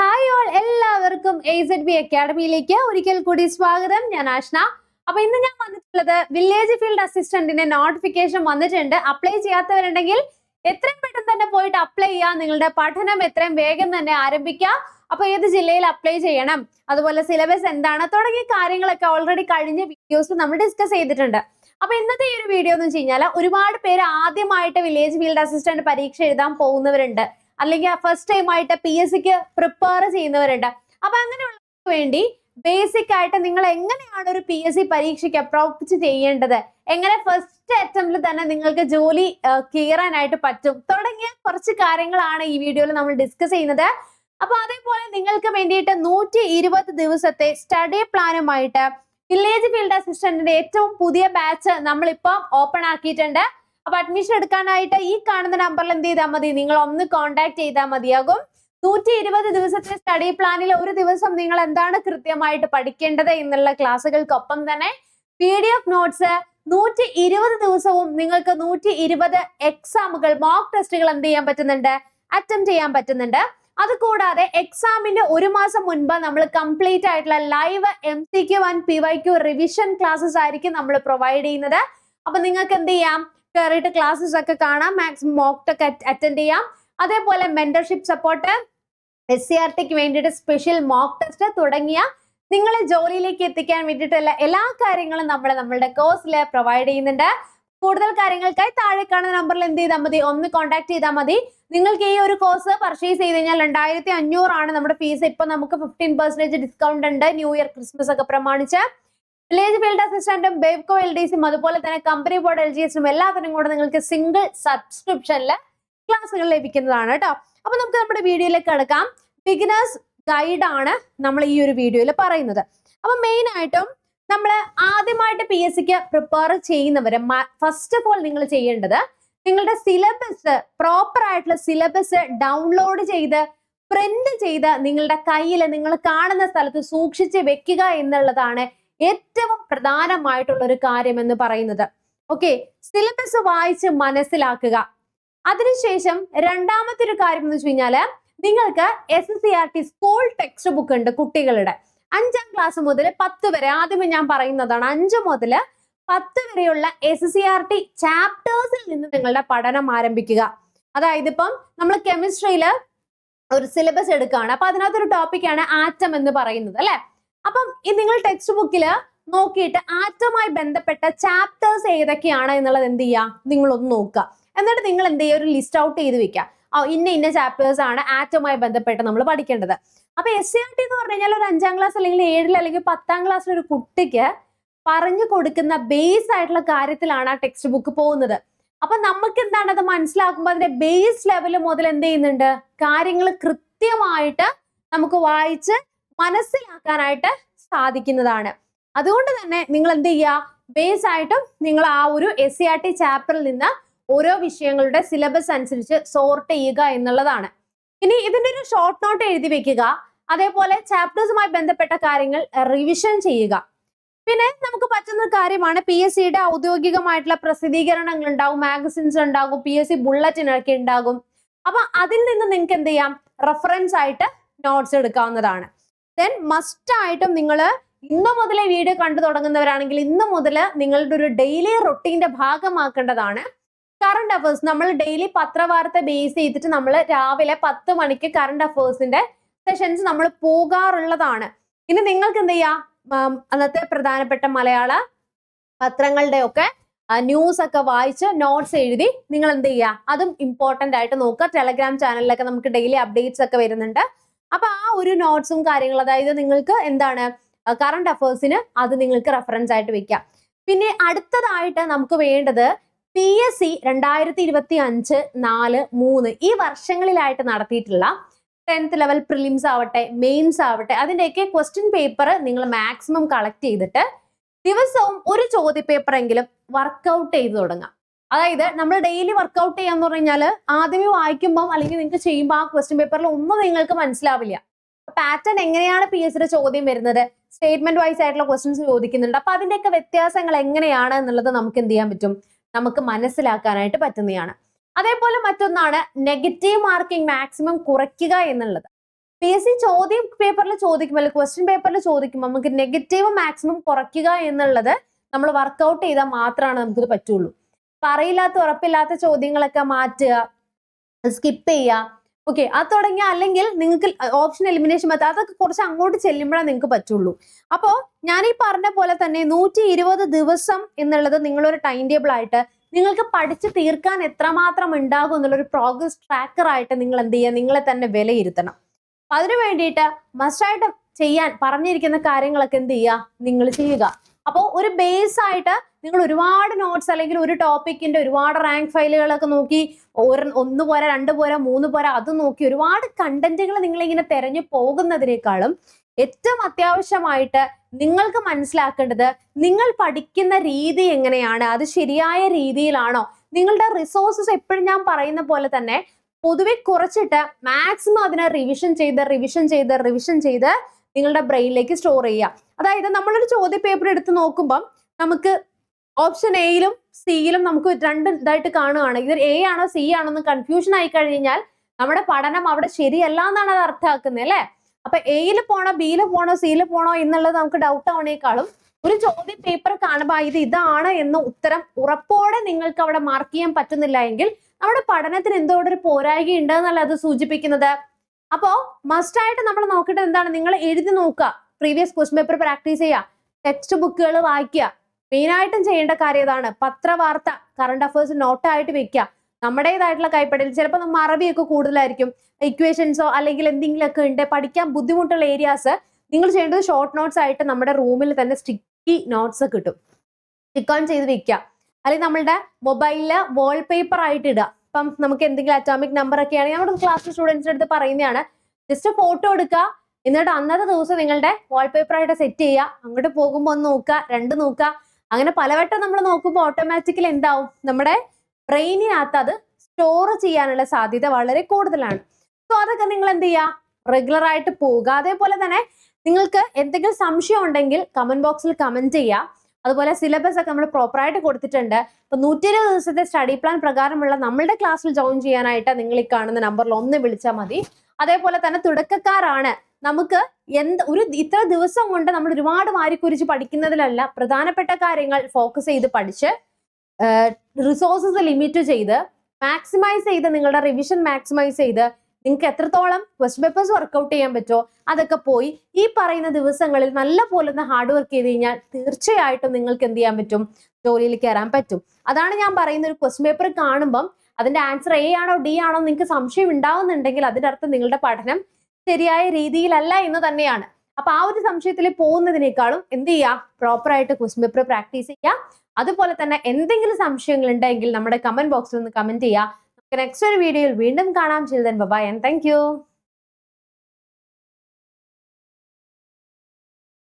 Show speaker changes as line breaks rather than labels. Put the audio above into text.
Hi all എല്ലാവർക്കും A Z B അക്കാഡമിയിലേക്ക് ഒരിക്കൽ കൂടി സ്വാഗതം. ഞാൻ ആഷ്ന. അപ്പൊ ഇന്ന് ഞാൻ വന്നിട്ടുള്ളത് വില്ലേജ് ഫീൽഡ് അസിസ്റ്റന്റിന്റെ നോട്ടിഫിക്കേഷൻ വന്നിട്ടുണ്ട്. അപ്ലൈ ചെയ്യാത്തവരുണ്ടെങ്കിൽ എത്രയും പെട്ടെന്ന് തന്നെ പോയിട്ട് അപ്ലൈ ചെയ്യാം. നിങ്ങളുടെ പഠനം എത്രയും വേഗം തന്നെ ആരംഭിക്കാം. അപ്പൊ ഏത് ജില്ലയിൽ അപ്ലൈ ചെയ്യണം? അതുപോലെ സിലബസ് എന്താണ്? തുടങ്ങിയ കാര്യങ്ങളൊക്കെ ഓൾറെഡി കഴിഞ്ഞ വീഡിയോസ് നമ്മൾ ഡിസ്കസ് ചെയ്തിട്ടുണ്ട്. അപ്പൊ ഇന്നത്തെ ഈ ഒരു വീഡിയോ എന്ന് വെച്ച് കഴിഞ്ഞാൽ ഒരുപാട് പേര് ആദ്യമായിട്ട് വില്ലേജ് ഫീൽഡ് അസിസ്റ്റന്റ് പരീക്ഷ എഴുതാൻ പോകുന്നവരുണ്ട്. അല്ലെങ്കിൽ ഫസ്റ്റ് ടൈം ആയിട്ട് പി എസ് സിക്ക് പ്രിപ്പയർ ചെയ്യുന്നവരുണ്ട്. അപ്പൊ അങ്ങനെയുള്ളവർക്ക് വേണ്ടി ബേസിക് ആയിട്ട് നിങ്ങൾ എങ്ങനെയാണ് ഒരു പി എസ് സി പരീക്ഷയ്ക്ക് അപ്രോച്ച് ചെയ്യേണ്ടത്? എങ്ങനെ ഫസ്റ്റ് അറ്റംപ്റ്റിൽ തന്നെ നിങ്ങൾക്ക് ജോലി കീറാനായിട്ട് പറ്റും? തുടങ്ങിയ കുറച്ച് കാര്യങ്ങളാണ് ഈ വീഡിയോയിൽ നമ്മൾ ഡിസ്കസ് ചെയ്യുന്നത്. അപ്പൊ അതേപോലെ നിങ്ങൾക്ക് വേണ്ടിയിട്ട് നൂറ്റി ഇരുപത് ദിവസത്തെ സ്റ്റഡി പ്ലാനുമായിട്ട് വില്ലേജ് ഫീൽഡ് അസിസ്റ്റന്റിന്റെ ഏറ്റവും പുതിയ ബാച്ച് നമ്മളിപ്പം ഓപ്പൺ ആക്കിയിട്ടുണ്ട്. അപ്പൊ അഡ്മിഷൻ എടുക്കാനായിട്ട് ഈ കാണുന്ന നമ്പറിൽ എന്ത് ചെയ്താൽ മതി? നിങ്ങൾ ഒന്ന് കോൺടാക്ട് ചെയ്താൽ മതിയാകും. നൂറ്റി ഇരുപത് ദിവസത്തെ സ്റ്റഡി പ്ലാനിൽ ഒരു ദിവസം നിങ്ങൾ എന്താണ് കൃത്യമായിട്ട് പഠിക്കേണ്ടത് എന്നുള്ള ക്ലാസ്സുകൾക്കൊപ്പം തന്നെ പി ഡി എഫ് നോട്ട്സ് നൂറ്റി ഇരുപത് ദിവസവും നിങ്ങൾക്ക് നൂറ്റി ഇരുപത് എക്സാമുകൾ മോക്ക് ടെസ്റ്റുകൾ എന്ത് ചെയ്യാൻ പറ്റുന്നുണ്ട്? അറ്റംപ്റ്റ് ചെയ്യാൻ പറ്റുന്നുണ്ട്. അത് കൂടാതെ എക്സാമിന്റെ ഒരു മാസം മുൻപ് നമ്മൾ കംപ്ലീറ്റ് ആയിട്ടുള്ള live M C Q and P Y Q revision classes ആയിരിക്കും നമ്മൾ പ്രൊവൈഡ് ചെയ്യുന്നത്. അപ്പൊ നിങ്ങൾക്ക് എന്ത് ചെയ്യാം? കയറിയിട്ട് ക്ലാസ്സസ് ഒക്കെ കാണാം. മാക്സിമം മോക്ക് ഒക്കെ അറ്റൻഡ് ചെയ്യാം. അതേപോലെ mentorship support S C R tick വേണ്ടിയിട്ട് സ്പെഷ്യൽ മോക്ക് ടെസ്റ്റ് തുടങ്ങിയ നിങ്ങളെ ജോലിയിലേക്ക് എത്തിക്കാൻ വേണ്ടിയിട്ടുള്ള എല്ലാ കാര്യങ്ങളും നമ്മൾ നമ്മളുടെ കോഴ്സിൽ പ്രൊവൈഡ് ചെയ്യുന്നുണ്ട്. കൂടുതൽ കാര്യങ്ങൾക്കായി താഴെ കാണുന്ന നമ്പറിൽ എന്ത് ചെയ്താൽ മതി? ഒന്ന് കോൺടാക്ട് ചെയ്താൽ മതി. നിങ്ങൾക്ക് ഈ ഒരു കോഴ്സ് പർച്ചേസ് ചെയ്ത് കഴിഞ്ഞാൽ രണ്ടായിരത്തി അഞ്ഞൂറാണ് നമ്മുടെ ഫീസ് ഇപ്പൊ നമുക്ക് ഫിഫ്റ്റീൻ പെർസെന്റേജ് ഡിസ്കൗണ്ട് ഉണ്ട്. ന്യൂ ഇയർ ക്രിസ്മസ് ഒക്കെ പ്രമാണിച്ച്. വില്ലേജ് ഫീൽഡ് അസിസ്റ്റന്റും ബേബ്കോ എൽ ഡി സിയും അതുപോലെ തന്നെ കമ്പനി ബോർഡ് എൽ ജി എസും എല്ലാത്തിനും കൂടെ നിങ്ങൾക്ക് സിംഗിൾ സബ്സ്ക്രിപ്ഷനിൽ ക്ലാസ്സുകൾ ലഭിക്കുന്നതാണ് കേട്ടോ അപ്പൊ നമുക്ക് നമ്മുടെ വീഡിയോയിലേക്ക് കിടക്കാം. ബിഗിനേഴ്സ് ഗൈഡ് ആണ് നമ്മൾ ഈ ഒരു വീഡിയോയിൽ പറയുന്നത്. അപ്പൊ മെയിൻ ആയിട്ടും നമ്മൾ ആദ്യമായിട്ട് പി എസ് സിക്ക് പ്രിപ്പയർ ചെയ്യുന്നവർ ഫസ്റ്റ് ഓഫ് ഓൾ നിങ്ങൾ ചെയ്യേണ്ടത് നിങ്ങളുടെ സിലബസ് പ്രോപ്പർ ആയിട്ടുള്ള സിലബസ് ഡൗൺലോഡ് ചെയ്ത് പ്രിന്റ് ചെയ്ത് നിങ്ങളുടെ കയ്യിൽ നിങ്ങൾ കാണുന്ന സ്ഥലത്ത് സൂക്ഷിച്ച് വെക്കുക എന്നുള്ളതാണ് ഏറ്റവും പ്രധാനമായിട്ടുള്ള ഒരു കാര്യം എന്ന് പറയുന്നത്. ഓക്കെ സിലബസ് വായിച്ച് മനസ്സിലാക്കുക. അതിനുശേഷം രണ്ടാമത്തെ ഒരു കാര്യം എന്ന് വെച്ച് കഴിഞ്ഞാൽ നിങ്ങൾക്ക് S S C R T school text book ഉണ്ട് കുട്ടികളുടെ. അഞ്ചാം ക്ലാസ് മുതൽ പത്ത് വരെ ആദ്യമേ ഞാൻ പറയുന്നതാണ് അഞ്ചു മുതൽ പത്ത് വരെയുള്ള എസ് സി ആർ ടി ചാപ്റ്റേഴ്സിൽ നിന്ന് നിങ്ങളുടെ പഠനം ആരംഭിക്കുക. അതായത് ഇപ്പം നമ്മൾ കെമിസ്ട്രിയിൽ ഒരു സിലബസ് എടുക്കുകയാണ്. അപ്പൊ അതിനകത്തൊരു ടോപ്പിക്കാണ് ആറ്റം എന്ന് പറയുന്നത് അല്ലെ? അപ്പം നിങ്ങൾ ടെക്സ്റ്റ് ബുക്കിൽ നോക്കിയിട്ട് ആറ്റവുമായി ബന്ധപ്പെട്ട ചാപ്റ്റേഴ്സ് ഏതൊക്കെയാണ് എന്നുള്ളത് എന്ത് ചെയ്യുക നിങ്ങളൊന്ന് നോക്കുക. എന്നിട്ട് നിങ്ങൾ എന്ത് ചെയ്യുക? ഒരു ലിസ്റ്റ് ഔട്ട് ചെയ്ത് വെക്കുക. ഇന്ന ഇന്ന ചാപ്റ്റേഴ്സ് ആണ് ആറ്റവുമായി ബന്ധപ്പെട്ട് നമ്മൾ പഠിക്കേണ്ടത്. അപ്പൊ എസ് സി ആർ ടി എന്ന് പറഞ്ഞു കഴിഞ്ഞാൽ ഒരു അഞ്ചാം ക്ലാസ് അല്ലെങ്കിൽ ഏഴിൽ അല്ലെങ്കിൽ പത്താം ക്ലാസ്സിൽ ഒരു കുട്ടിക്ക് പറഞ്ഞു കൊടുക്കുന്ന ബേസ് ആയിട്ടുള്ള കാര്യത്തിലാണ് ആ ടെക്സ്റ്റ് ബുക്ക് പോകുന്നത്. അപ്പൊ നമുക്ക് എന്താണ് അത് മനസ്സിലാക്കുമ്പോൾ അതിന്റെ ബേസ് ലെവൽ മുതൽ എന്ത് ചെയ്യുന്നുണ്ട്? കാര്യങ്ങൾ കൃത്യമായിട്ട് നമുക്ക് വായിച്ച് മനസ്സിലാക്കാനായിട്ട് സാധിക്കുന്നതാണ്. അതുകൊണ്ട് തന്നെ നിങ്ങൾ എന്ത് ചെയ്യുക? ബേസ് ആയിട്ടും നിങ്ങൾ ആ ഒരു എസ് സി ആർ ടി ചാപ്റ്ററിൽ നിന്ന് ഓരോ വിഷയങ്ങളുടെ സിലബസ് അനുസരിച്ച് സോർട്ട് ചെയ്യുക എന്നുള്ളതാണ്. ഇനി ഇതിന്റെ ഒരു ഷോർട്ട് നോട്ട് എഴുതി വെക്കുക. അതേപോലെ ചാപ്റ്റേഴ്സുമായി ബന്ധപ്പെട്ട കാര്യങ്ങൾ റിവിഷൻ ചെയ്യുക. പിന്നെ നമുക്ക് പറ്റുന്ന കാര്യമാണ് പി എസ് സിയുടെ ഔദ്യോഗികമായിട്ടുള്ള പ്രസിദ്ധീകരണങ്ങൾ ഉണ്ടാകും മാഗസിൻസ് ഉണ്ടാകും പി എസ് സി ബുള്ളറ്റിനൊക്കെ ഉണ്ടാകും. അപ്പൊ അതിൽ നിന്ന് നിങ്ങൾക്ക് എന്ത് ചെയ്യാം? റെഫറൻസ് ആയിട്ട് നോട്ട്സ് എടുക്കാവുന്നതാണ്. ദെൻ മസ്റ്റ് ആയിട്ടും നിങ്ങൾ ഇന്ന് മുതലേ വീഡിയോ കണ്ടു തുടങ്ങുന്നവരാണെങ്കിൽ ഇന്ന് മുതൽ നിങ്ങളുടെ ഒരു ഡെയിലി റൊട്ടീന്റെ ഭാഗമാക്കേണ്ടതാണ്. കറണ്ട് അഫേഴ്സ് നമ്മൾ ഡെയിലി പത്രവാർത്ത ബേസ് ചെയ്തിട്ട് നമ്മൾ രാവിലെ പത്ത് മണിക്ക് കറണ്ട് അഫേഴ്സിന്റെ സെഷൻസ് നമ്മൾ പോകാറുള്ളതാണ്. ഇനി നിങ്ങൾക്ക് എന്ത് ചെയ്യാം? അന്നത്തെ പ്രധാനപ്പെട്ട മലയാള പത്രങ്ങളുടെ ഒക്കെ ന്യൂസ് ഒക്കെ വായിച്ച് നോട്ട്സ് എഴുതി നിങ്ങൾ എന്ത് ചെയ്യുക അതും ഇമ്പോർട്ടന്റ് ആയിട്ട് നോക്കുക. ടെലഗ്രാം ചാനലിലൊക്കെ നമുക്ക് ഡെയിലി അപ്ഡേറ്റ്സ് ഒക്കെ വരുന്നുണ്ട്. അപ്പൊ ആ ഒരു നോട്ട്സും കാര്യങ്ങളും അതായത് നിങ്ങൾക്ക് എന്താണ് കറണ്ട് അഫേഴ്സിന് അത് നിങ്ങൾക്ക് റെഫറൻസ് ആയിട്ട് വെക്കാം. പിന്നെ അടുത്തതായിട്ട് നമുക്ക് വേണ്ടത് പി എസ് സി രണ്ടായിരത്തി ഇരുപത്തി അഞ്ച് നാല് മൂന്ന് ഈ വർഷങ്ങളിലായിട്ട് നടത്തിയിട്ടുള്ള ടെൻത്ത് ലെവൽ പ്രിലിംസ് ആവട്ടെ മെയിൻസ് ആവട്ടെ അതിന്റെയൊക്കെ ക്വസ്റ്റ്യൻ പേപ്പർ നിങ്ങൾ മാക്സിമം കളക്ട് ചെയ്തിട്ട് ദിവസവും ഒരു ചോദ്യ പേപ്പർ എങ്കിലും വർക്കൗട്ട് ചെയ്ത് തുടങ്ങാം. അതായത് നമ്മൾ ഡെയിലി വർക്കൗട്ട് ചെയ്യാന്ന് പറഞ്ഞു കഴിഞ്ഞാൽ ആദ്യമേ വായിക്കുമ്പോൾ അല്ലെങ്കിൽ നിങ്ങൾക്ക് ചെയ്യുമ്പോൾ ആ ക്വസ്റ്റ്യൻ പേപ്പറിൽ ഒന്നും നിങ്ങൾക്ക് മനസ്സിലാവില്ല. പാറ്റേൺ എങ്ങനെയാണ് പി എസ് ചോദ്യം വരുന്നത്? സ്റ്റേറ്റ്മെന്റ് വൈസ് ആയിട്ടുള്ള ക്വസ്റ്റ്യൻസ് ചോദിക്കുന്നുണ്ട്. അപ്പൊ അതിന്റെയൊക്കെ വ്യത്യാസങ്ങൾ എങ്ങനെയാണ് എന്നുള്ളത് നമുക്ക് എന്ത് ചെയ്യാൻ പറ്റും? നമുക്ക് മനസ്സിലാക്കാനായിട്ട് പറ്റുന്നതാണ്. അതേപോലെ മറ്റൊന്നാണ് നെഗറ്റീവ് മാർക്കിംഗ് മാക്സിമം കുറയ്ക്കുക എന്നുള്ളത്. പി എസ് സി ചോദ്യം പേപ്പറിൽ ചോദിക്കുമ്പോൾ അല്ലെങ്കിൽ ക്വസ്റ്റ്യൻ പേപ്പറിൽ ചോദിക്കുമ്പോൾ നമുക്ക് നെഗറ്റീവ് മാക്സിമം കുറയ്ക്കുക എന്നുള്ളത് നമ്മൾ വർക്കൗട്ട് ചെയ്താൽ മാത്രമാണ് നമുക്കിത് പറ്റുള്ളൂ. അപ്പൊ അറിയില്ലാത്ത ഉറപ്പില്ലാത്ത ചോദ്യങ്ങളൊക്കെ മാറ്റുക സ്കിപ്പ് ചെയ്യുക. ഓക്കെ അത് തുടങ്ങിയ അല്ലെങ്കിൽ നിങ്ങൾക്ക് ഓപ്ഷൻ എലിമിനേഷൻ മെത്തേഡ് അതൊക്കെ കുറച്ച് അങ്ങോട്ട് ചെല്ലുമ്പോഴേ നിങ്ങൾക്ക് പറ്റുള്ളൂ. അപ്പോൾ ഞാൻ ഈ പറഞ്ഞ പോലെ തന്നെ നൂറ്റി ഇരുപത് ദിവസം എന്നുള്ളത് നിങ്ങളൊരു ടൈം ടേബിൾ ആയിട്ട് നിങ്ങൾക്ക് പഠിച്ച് തീർക്കാൻ എത്രമാത്രം ഉണ്ടാകും എന്നുള്ളൊരു പ്രോഗ്രസ് ട്രാക്കർ ആയിട്ട് നിങ്ങൾ എന്ത് ചെയ്യുക? നിങ്ങളെ തന്നെ വിലയിരുത്തണം. അപ്പൊ അതിനു വേണ്ടിയിട്ട് മസ്റ്റായിട്ട് ചെയ്യാൻ പറഞ്ഞിരിക്കുന്ന കാര്യങ്ങളൊക്കെ എന്ത് ചെയ്യുക? നിങ്ങൾ ചെയ്യുക. അപ്പോൾ ഒരു ബേസ് ആയിട്ട് നിങ്ങൾ ഒരുപാട് നോട്ട്സ് അല്ലെങ്കിൽ ഒരു ടോപ്പിക്കിന്റെ ഒരുപാട് റാങ്ക് ഫയലുകളൊക്കെ നോക്കി ഒരു ഒന്ന് പോരാ രണ്ട് പോരാ മൂന്ന് പോരാ അത് നോക്കി ഒരുപാട് കണ്ടന്റുകൾ നിങ്ങൾ ഇങ്ങനെ തെരഞ്ഞു പോകുന്നതിനേക്കാളും ഏറ്റവും അത്യാവശ്യമായിട്ട് നിങ്ങൾക്ക് മനസ്സിലാക്കേണ്ടത് നിങ്ങൾ പഠിക്കുന്ന രീതി എങ്ങനെയാണ്? അത് ശരിയായ രീതിയിലാണോ? നിങ്ങളുടെ റിസോഴ്സസ് എപ്പോഴും ഞാൻ പറയുന്ന പോലെ തന്നെ പൊതുവെ കുറച്ചിട്ട് മാക്സിമം അതിനെ റിവിഷൻ ചെയ്ത് റിവിഷൻ ചെയ്ത് റിവിഷൻ ചെയ്ത് നിങ്ങളുടെ ബ്രെയിനിലേക്ക് സ്റ്റോർ ചെയ്യുക. അതായത് നമ്മളൊരു ചോദ്യ പേപ്പർ എടുത്ത് നോക്കുമ്പം നമുക്ക് ഓപ്ഷൻ എയിലും സിയിലും നമുക്ക് രണ്ട് ഇതായിട്ട് കാണുകയാണ് ഇത് എ ആണോ സി ആണോ എന്ന് കൺഫ്യൂഷൻ ആയി കഴിഞ്ഞാൽ നമ്മുടെ പഠനം അവിടെ ശരിയല്ല എന്നാണ് അത് അർത്ഥമാക്കുന്നത് അല്ലെ? അപ്പൊ എയിൽ പോണോ ബിയിൽ പോണോ സിയിൽ പോണോ എന്നുള്ളത് നമുക്ക് ഡൗട്ട് ആവണേക്കാളും ഒരു ചോദ്യ പേപ്പർ കാണുമ്പോൾ ഇത് ഇതാണ് എന്ന് ഉത്തരം ഉറപ്പോടെ നിങ്ങൾക്ക് അവിടെ മാർക്ക് ചെയ്യാൻ പറ്റുന്നില്ല എങ്കിൽ നമ്മുടെ പഠനത്തിന് എന്തോ ഒരു ഉണ്ട് എന്നല്ല അത് സൂചിപ്പിക്കുന്നത്? അപ്പോ മസ്റ്റ് ആയിട്ട് നമ്മൾ നോക്കേണ്ടത് എന്താണ്? നിങ്ങൾ എഴുതി നോക്കുക. പ്രീവിയസ് ക്വസ്റ്റ്യൻ പേപ്പർ പ്രാക്ടീസ് ചെയ്യുക. ടെക്സ്റ്റ് ബുക്കുകൾ വായിക്കുക. മെയിനായിട്ടും ചെയ്യേണ്ട കാര്യം ഇതാണ്. പത്രവാർത്ത കറണ്ട് അഫയേഴ്സ് നോട്ടായിട്ട് വെക്കുക നമ്മുടേതായിട്ടുള്ള കൈപ്പടയിൽ ചിലപ്പോൾ നമ്മൾ അറബിയൊക്കെ കൂടുതലായിരിക്കും. ഇക്വേഷൻസോ അല്ലെങ്കിൽ എന്തെങ്കിലുമൊക്കെ ഉണ്ട്. പഠിക്കാൻ ബുദ്ധിമുട്ടുള്ള ഏരിയാസ് നിങ്ങൾ ചെയ്യേണ്ടത് ഷോർട്ട് നോട്ട്സ് ആയിട്ട് നമ്മുടെ റൂമിൽ തന്നെ സ്റ്റിക്കി നോട്ട്സ് കിട്ടും. സ്റ്റിക്ക് ഓൺ ചെയ്ത് വെക്കുക അല്ലെങ്കിൽ നമ്മളുടെ മൊബൈലിൽ വാൾപേപ്പർ ആയിട്ട് ഇടുക. ഇപ്പം നമുക്ക് എന്തെങ്കിലും അറ്റോമിക് നമ്പർ ഒക്കെ ആണെങ്കിൽ നമ്മുടെ ക്ലാസ് സ്റ്റുഡൻസിന്റെ അടുത്ത് പറയുന്നതാണ്. ജസ്റ്റ് ഫോട്ടോ എടുക്കുക. എന്നിട്ട് അന്നത്തെ ദിവസം നിങ്ങളുടെ വാൾപേപ്പർ ആയിട്ട് സെറ്റ് ചെയ്യുക. അങ്ങോട്ട് പോകുമ്പോൾ ഒന്ന് നോക്കുക. രണ്ട് നോക്കുക. അങ്ങനെ പലവട്ടം നമ്മൾ നോക്കുമ്പോൾ ഓട്ടോമാറ്റിക്കലി എന്താവും? നമ്മുടെ ബ്രെയിനിനകത്ത് അത് സ്റ്റോർ ചെയ്യാനുള്ള സാധ്യത വളരെ കൂടുതലാണ്. സോ അതൊക്കെ നിങ്ങൾ എന്ത് ചെയ്യുക റെഗുലർ ആയിട്ട് പോവുക. അതേപോലെ തന്നെ നിങ്ങൾക്ക് എന്തെങ്കിലും സംശയം ഉണ്ടെങ്കിൽ കമന്റ് ബോക്സിൽ കമന്റ് ചെയ്യുക അതുപോലെ സിലബസ് ഒക്കെ നമ്മൾ പ്രോപ്പറായിട്ട് കൊടുത്തിട്ടുണ്ട്. ഇപ്പൊ നൂറ്റി ഇരുപത് ദിവസത്തെ സ്റ്റഡി പ്ലാൻ പ്രകാരമുള്ള നമ്മളുടെ ക്ലാസ്സിൽ ജോയിൻ ചെയ്യാനായിട്ട് നിങ്ങൾ ഈ കാണുന്ന നമ്പറിൽ ഒന്ന് വിളിച്ചാൽ മതി. അതേപോലെ തന്നെ തുടക്കക്കാരാണ് നമുക്ക് എന്ത് ഒരു ഇത്ര ദിവസം കൊണ്ട് നമ്മൾ ഒരുപാട് വാരിക്കുരിച്ച് പഠിക്കുന്നതിലല്ല പ്രധാനപ്പെട്ട കാര്യങ്ങൾ ഫോക്കസ് ചെയ്ത് പഠിച്ച് റിസോഴ്സസ് ലിമിറ്റ് ചെയ്ത് മാക്സിമൈസ് ചെയ്ത് നിങ്ങളുടെ റിവിഷൻ മാക്സിമൈസ് ചെയ്ത് നിങ്ങൾക്ക് എത്രത്തോളം ക്വസ്റ്റ് പേപ്പേഴ്സ് വർക്കൗട്ട് ചെയ്യാൻ പറ്റുമോ അതൊക്കെ പോയി ഈ പറയുന്ന ദിവസങ്ങളിൽ നല്ല പോലെ ഒന്ന് ഹാർഡ് വർക്ക് ചെയ്ത് കഴിഞ്ഞാൽ തീർച്ചയായിട്ടും നിങ്ങൾക്ക് എന്ത് ചെയ്യാൻ പറ്റും? ജോലിയിൽ കയറാൻ പറ്റും. അതാണ് ഞാൻ പറയുന്ന ഒരു ക്വസ്റ്റ് പേപ്പർ കാണുമ്പം അതിന്റെ ആൻസർ എ ആണോ ഡി ആണോ നിങ്ങൾക്ക് സംശയം ഉണ്ടാവുന്നുണ്ടെങ്കിൽ അതിന്റെ അർത്ഥം നിങ്ങളുടെ പഠനം ശരിയായ രീതിയിലല്ല എന്ന് തന്നെയാണ്. അപ്പൊ ആ ഒരു സംശയത്തിൽ പോകുന്നതിനേക്കാളും എന്ത് ചെയ്യുക പ്രോപ്പർ ആയിട്ട് ക്വസ്റ്റ് പേപ്പർ പ്രാക്ടീസ് ചെയ്യുക അതുപോലെ തന്നെ എന്തെങ്കിലും സംശയങ്ങൾ ഉണ്ടെങ്കിൽ നമ്മുടെ കമന്റ് ബോക്സിൽ ഒന്ന് കമന്റ് ചെയ്യുക നമുക്ക് നെക്സ്റ്റ് ഒരു വീഡിയോയിൽ വീണ്ടും കാണാം. Children by and thank